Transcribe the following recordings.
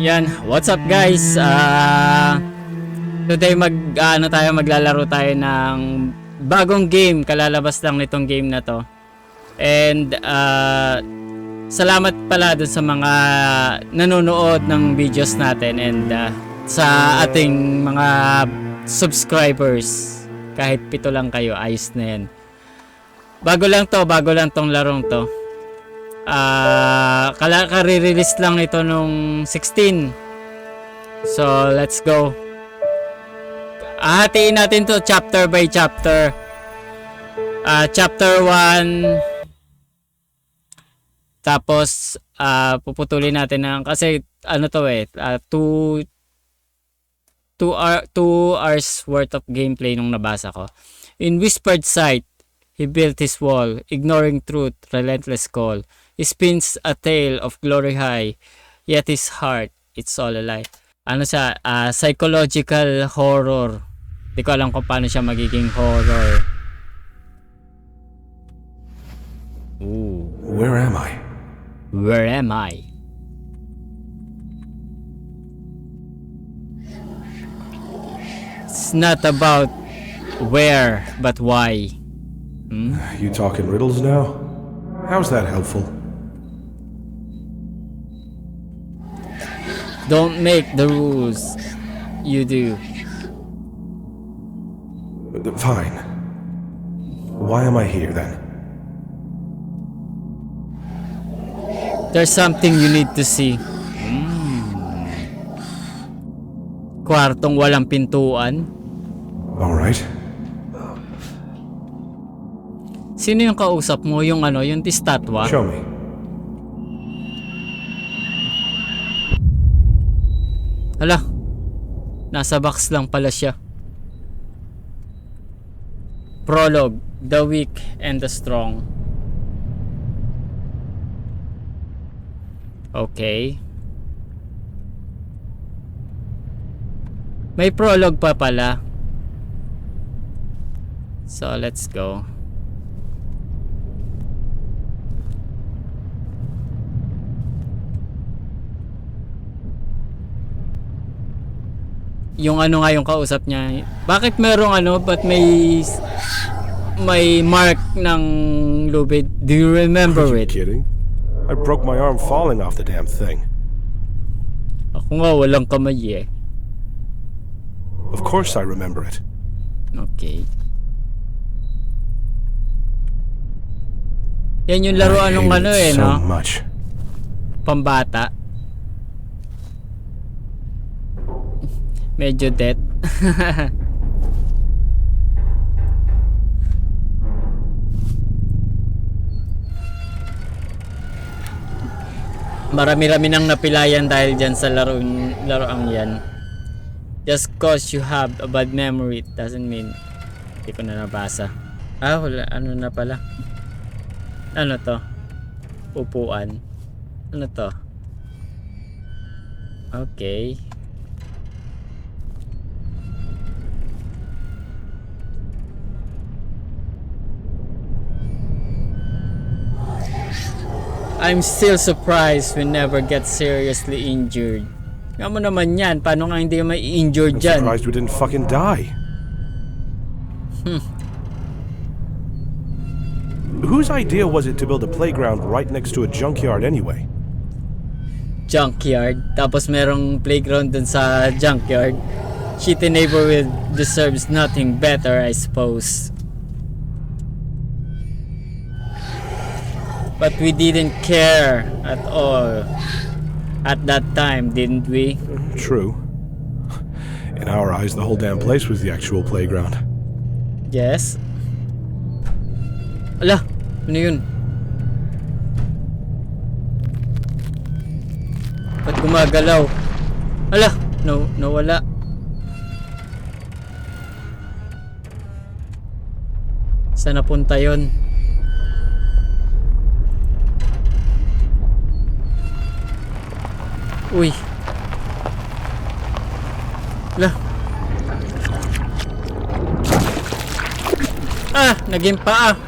Yan, what's up guys? Ah today mag ano tayo maglalaro tayo ng bagong game, kalalabas lang nitong game na to. And ah salamat pala dun sa mga nanonood ng videos natin and ah, sa ating mga subscribers. Kahit pito lang kayo, ayos na yan. Bago lang to, bago lang tong larong to. Ah, kala kare-release lang nito nung 16. So, let's go. Hatiin natin to chapter by chapter. Ah, chapter 1 tapos ah puputulin natin ng kasi ano to eh 2 2 hour, two hours worth of gameplay nung nabasa ko. In whispered sight, he built his wall, ignoring truth, relentless call. Spins a tale of glory high, yet his heart, it's all a lie. Ano siya, ah, psychological horror. Di ko alam kung paano siya magiging horror. Ooh, Where am I? where am I? It's not about where, but why. Hmm? You talking riddles now? How's that helpful? Don't make the rules. You do. Fine. Why am I here then? There's something you need to see. Hmm. Kwartong walang pintuan. Alright. Sino yung kausap mo? Yung ano, yung tistatwa? Show me. Hala. Nasa box lang pala siya. Prologue, The Weak and the Strong. Okay. May prologue pa pala. So, let's go. Yung ano nga yung kausap niya. Bakit merong ano, but may may mark ng lubid? Do you remember Are you it? kidding? I broke my arm falling off the damn thing. Ako nga walang kamay eh. Of course I remember it. Okay. Yan yung laruan ng ano eh, so no? much. Pambata. Medyo dead. Marami-rami nang napilayan dahil dyan sa laro laroang yan. Just cause you have a bad memory doesn't mean hindi ko na nabasa. Ah, wala. Ano na pala? Ano to? Upuan. Ano to? Okay. I'm still surprised we never get seriously injured. Nga mo naman yan, paano nga hindi may injured I'm dyan? surprised we didn't fucking die. Hmm. Whose idea was it to build a playground right next to a junkyard anyway? Junkyard. Tapos merong playground dun sa junkyard. Shitty neighborhood deserves nothing better, I suppose. But we didn't care at all at that time, didn't we? True. In our eyes, the whole damn place was the actual playground. Yes. Ala, ano yun? Ba't gumagalaw? Ala, no, nawala. Saan napunta yun? Uy. Ala. Ah, naging paa.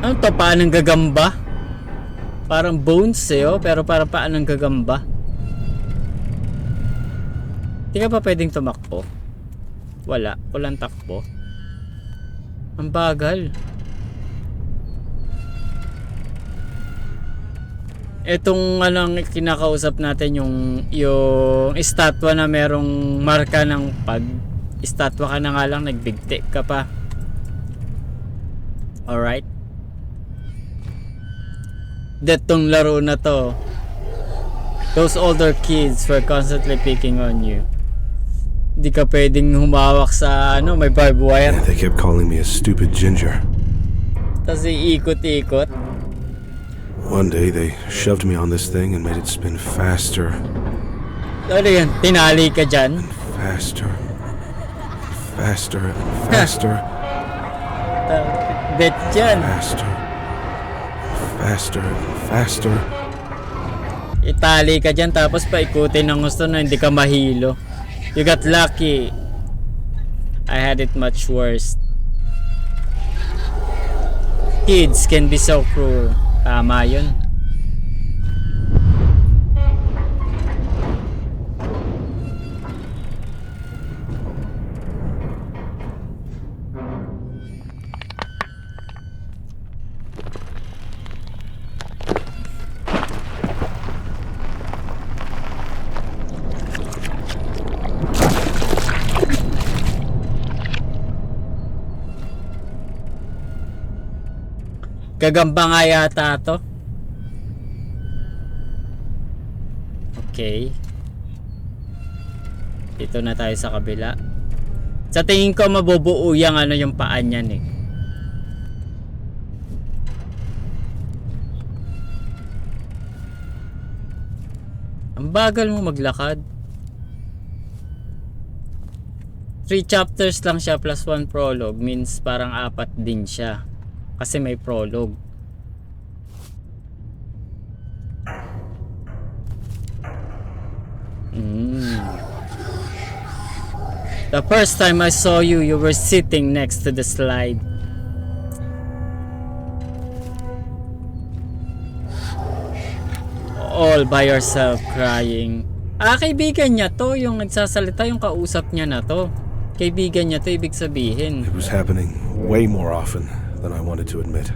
Ano to, paa ng gagamba? Parang bones eh, oh, pero parang paan ng gagamba. Di ka pa pwedeng tumakbo? Wala. Walang takbo. Ang bagal. Etong anong kinakausap natin yung yung estatwa na merong marka ng pag estatwa ka na nga lang nagbigti ka pa. Alright. Detong laro na to. Those older kids were constantly picking on you. Di ka pwedeng humawak sa ano, may barbed wire. And they kept calling me a stupid ginger. Tapos iikot-ikot. One day they shoved me on this thing and made it spin faster, Ano yan? Tinali ka dyan? faster, faster, and faster, Bet dyan. faster, faster, and faster. Itali ka dyan tapos paikutin ng gusto na hindi ka mahilo. You got lucky. I had it much worse. Kids can be so cruel. Tama yun. Gagamba nga yata to. Okay. Dito na tayo sa kabila. Sa tingin ko mabubuo yung ano yung paan niyan eh. Ang bagal mo maglakad. Three chapters lang siya plus one prologue means parang apat din siya. Kasi may prologue. Mm. The first time I saw you, you were sitting next to the slide. All by yourself crying. Ah, kaibigan niya to, yung nagsasalita, yung kausap niya na to. Kaibigan niya to, ibig sabihin. It was happening way more often than I wanted to admit.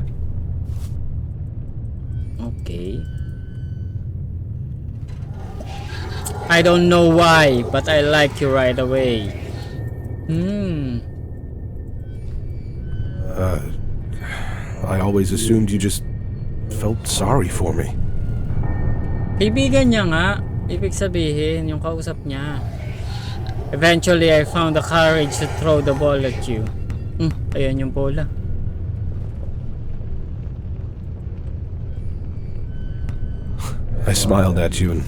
Okay. I don't know why, but I like you right away. Hmm. Uh, I always assumed you just felt sorry for me. Kaibigan niya nga. Ibig sabihin, yung kausap niya. Eventually, I found the courage to throw the ball at you. Hmm, ayan yung bola. I smiled at you and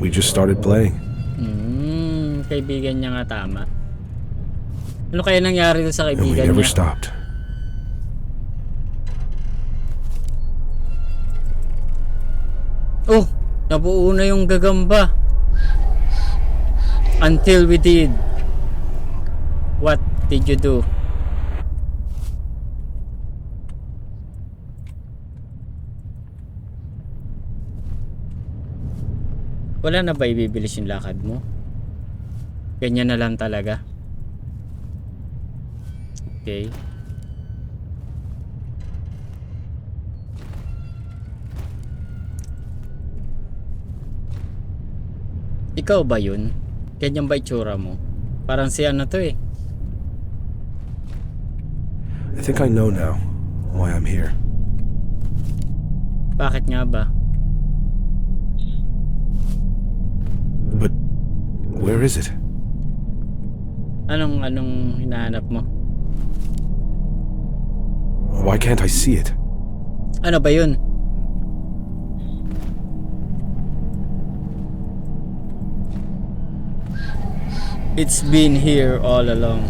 we just started playing. Hmm, kaibigan niya nga tama. Ano kaya nangyari sa And we kaibigan never niya? stopped. Oh, nabuo na yung gagamba. Until we did. What did you do? Wala na ba ibibilis yung lakad mo? Ganyan na lang talaga. Okay. Ikaw ba yun? Ganyan ba itsura mo? Parang si ano to eh. I think I know now why I'm here. Bakit nga ba? Where is it? Anong anong hinahanap mo? Why can't I see it? Ano ba yun? It's been here all along.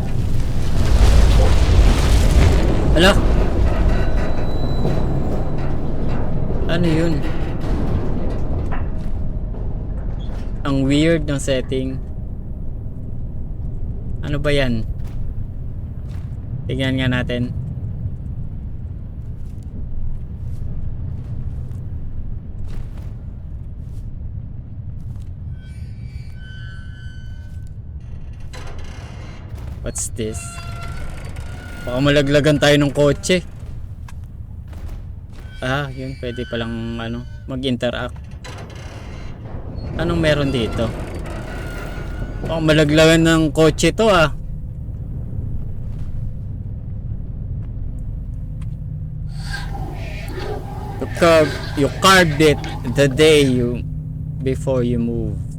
Ala? Ano yun? Ang weird ng setting. Ano ba yan? Tingnan nga natin. What's this? Baka malaglagan tayo ng kotse. Ah, yun. Pwede palang ano, mag-interact. Anong meron dito? Baka malaglagan ng kotse to ah. You carved, you carved it the day you before you moved.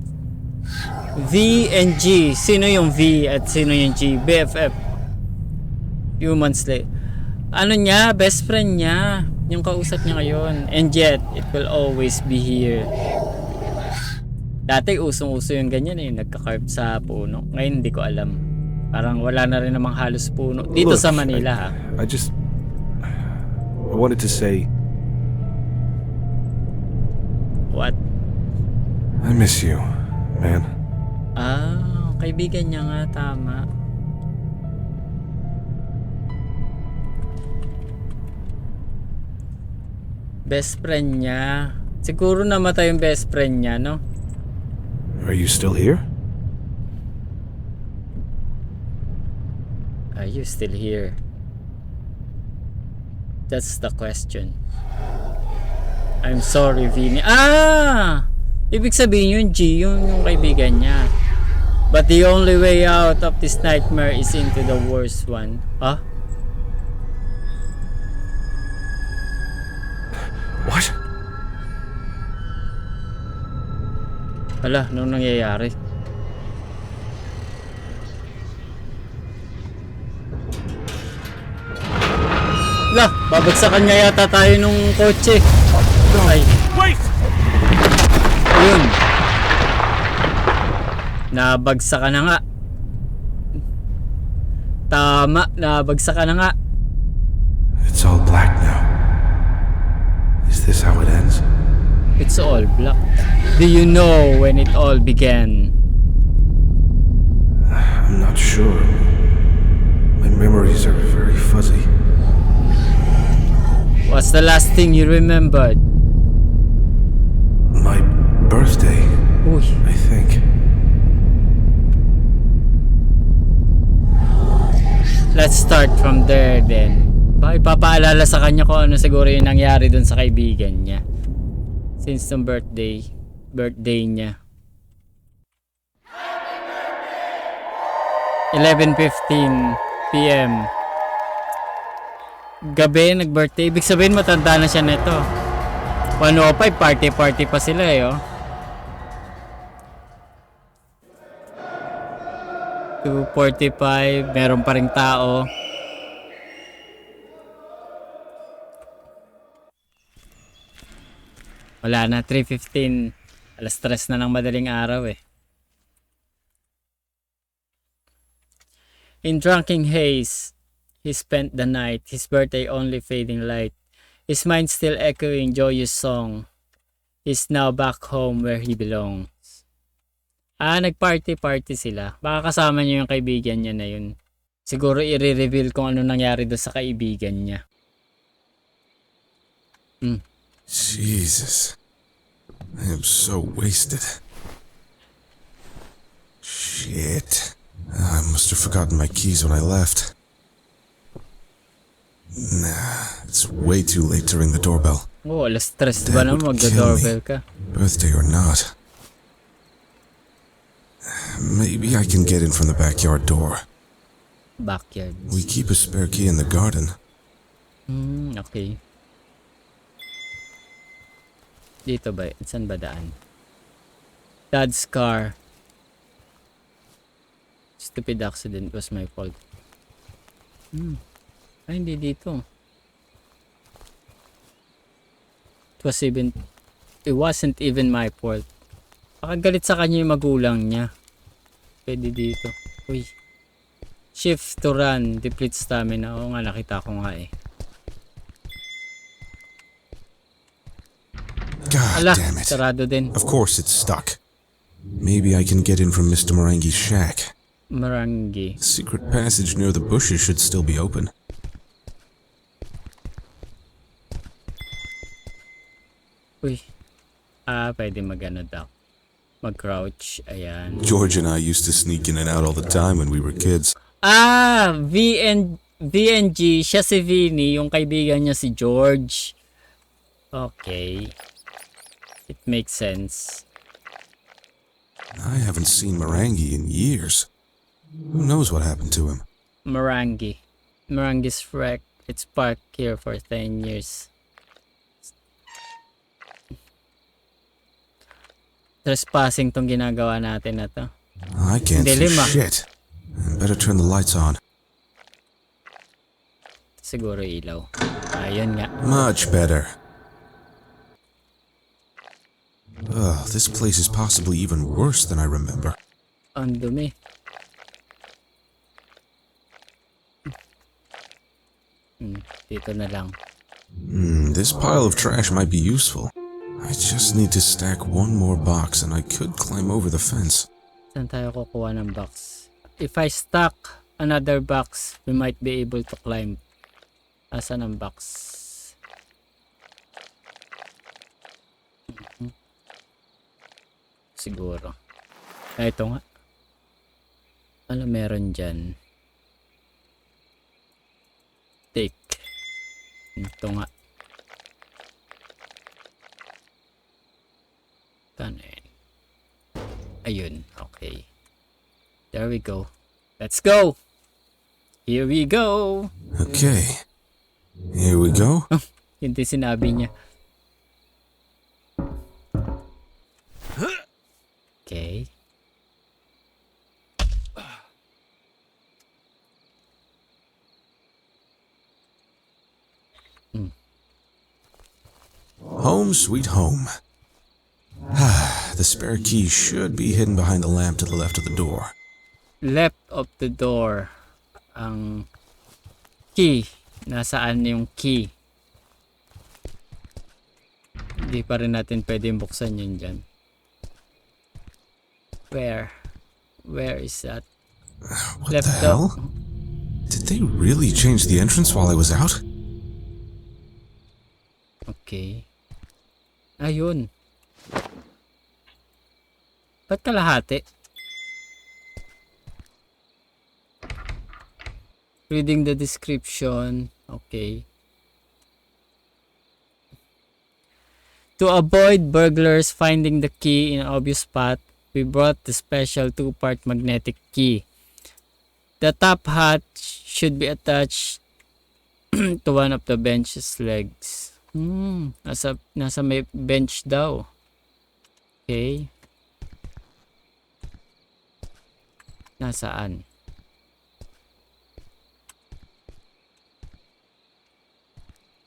V and G. Sino yung V at sino yung G? BFF. Human slave. Ano niya? Best friend niya. Yung kausap niya ngayon. And yet, it will always be here. Dati usong-uso yung ganyan eh. Nagka-carve sa puno. Ngayon hindi ko alam. Parang wala na rin namang halos puno. Dito Look, sa Manila ha. I just. I wanted to say What? I miss you, man. Ah, kaibigan niya nga. Tama. Best friend niya. Siguro namatay yung best friend niya, no? Are you still here? Are you still here? That's the question. I'm sorry, Vinny. Ah! Ibig sabihin yun, G, yun yung kaibigan niya. But the only way out of this nightmare is into the worst one. Ah? Hala, anong nangyayari? Hala, babagsakan nga yata tayo nung kotse. Ay, ayun. Nabagsakan na nga. Tama, nabagsakan na nga. It's all black. Do you know when it all began? I'm not sure. My memories are very fuzzy. What's the last thing you remembered? My birthday, Uy, I think. let's start from there then. Baka ipapaalala sa kanya kung ano siguro yung nangyari dun sa kaibigan niya. Since nung birthday, birthday niya. 11.15 p.m. Gabi, nag-birthday. Ibig sabihin, matanda na siya nito. 105, party-party pa sila eh, oh. 2.45, meron pa ring tao. Wala na, 3.15. Alas stress na ng madaling araw eh. In drunken haze, he spent the night, his birthday only fading light. His mind still echoing joyous song. He's now back home where he belongs. Ah, nag-party-party sila. Baka kasama niyo yung kaibigan niya na yun. Siguro i-reveal kung ano nangyari doon sa kaibigan niya. Jesus. I am so wasted. Shit. I must have forgotten my keys when I left. Nah, it's way too late to ring the doorbell. Oh, alas stress ba That naman would magda-doorbell ka? Birthday or not. Maybe I can get in from the backyard door. Backyard. We keep a spare key in the garden. Hmm, okay. Dito ba? Saan ba daan? Dad's car. Stupid accident was my fault. Hmm. Ay, hindi dito. It was even... It wasn't even my fault. Baka galit sa kanya yung magulang niya. Pwede dito. Uy. Shift to run. Deplete stamina. Oo nga, nakita ko nga eh. Ala, damn it. sarado din. Of course it's stuck. Maybe I can get in from Mr. Morangi's shack. Marangi. The secret passage near the bushes should still be open. Uy. Ah, pwede mag-ano daw. Mag-crouch. Ayan. George and I used to sneak in and out all the time when we were kids. Ah, VN, VNG, siya si Vinny, yung kaibigan niya si George. Okay. It makes sense. I haven't seen Marangi in years. Who knows what happened to him? Marangi. Marangi's wreck. It's parked here for 10 years. Trespassing tong ginagawa natin na to. I can't see Dilemma. shit. Better turn the lights on. Siguro ilaw. Ayun nga. Much better. Ugh, this place is possibly even worse than I remember. Ang dumi. Hmm, dito na lang. Hmm, this pile of trash might be useful. I just need to stack one more box and I could climb over the fence. Saan tayo kukuha ng box? If I stack another box, we might be able to climb. Asan ang box? Siguro. Ah, ito nga. Ano meron dyan? Take. Ito nga. Kanin. Ayun. Okay. There we go. Let's go! Here we go! Okay. Here we go. Yun din sinabi niya. Okay. Home sweet home. Ah, the spare key should be hidden behind the lamp to the left of the door. Left of the door. Ang key. Nasaan yung key? Hindi pa rin natin pwedeng buksan yun dyan. Where? Where is that? What Left the hell? Did they really change the entrance while I was out? Okay. Ayun. Ba't kalahati? Reading the description. Okay. To avoid burglars finding the key in an obvious spot, we brought the special two-part magnetic key. The top hat should be attached to one of the bench's legs. Hmm, nasa, nasa may bench daw. Okay. Nasaan?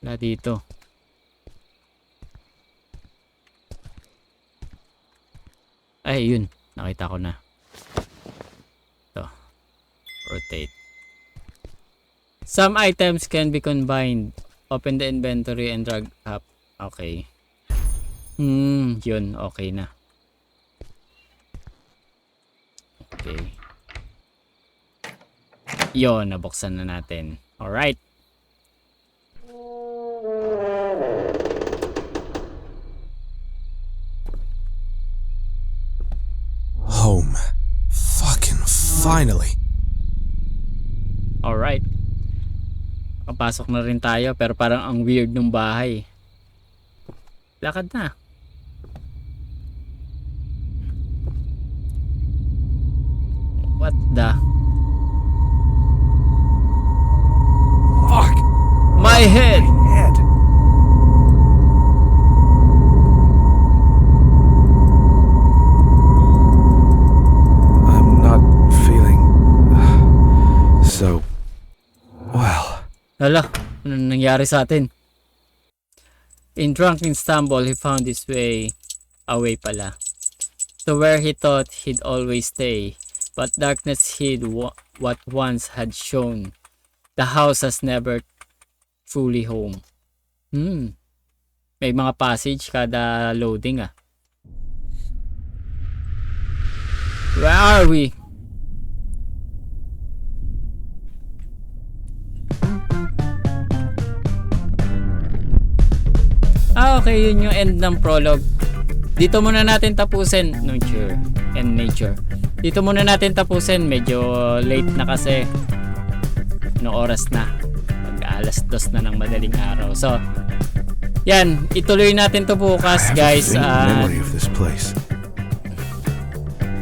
Wala dito. Ay, yun. Nakita ko na. Ito. Rotate. Some items can be combined. Open the inventory and drag up. Okay. Hmm, yun. Okay na. Okay. Yun, nabuksan na natin. Alright. Papasok na rin tayo pero parang ang weird ng bahay. Lakad na. Hala, ano nangyari sa atin? In drunken stumble, he found his way away pala. To where he thought he'd always stay. But darkness hid wha- what once had shown. The house has never fully home. Hmm. May mga passage kada loading ah. Where are we? Okay. Yun yung end ng prologue. Dito muna natin tapusin. Nature and nature. dito muna natin tapusin. Medyo late na kasi. No oras na. Mag alas dos na ng madaling araw. So, yan. Ituloy natin to bukas, guys. place.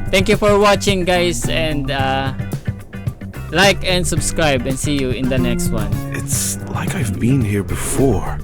thank you for watching, guys. And uh, like and subscribe. And see you in the next one. It's like I've been here before.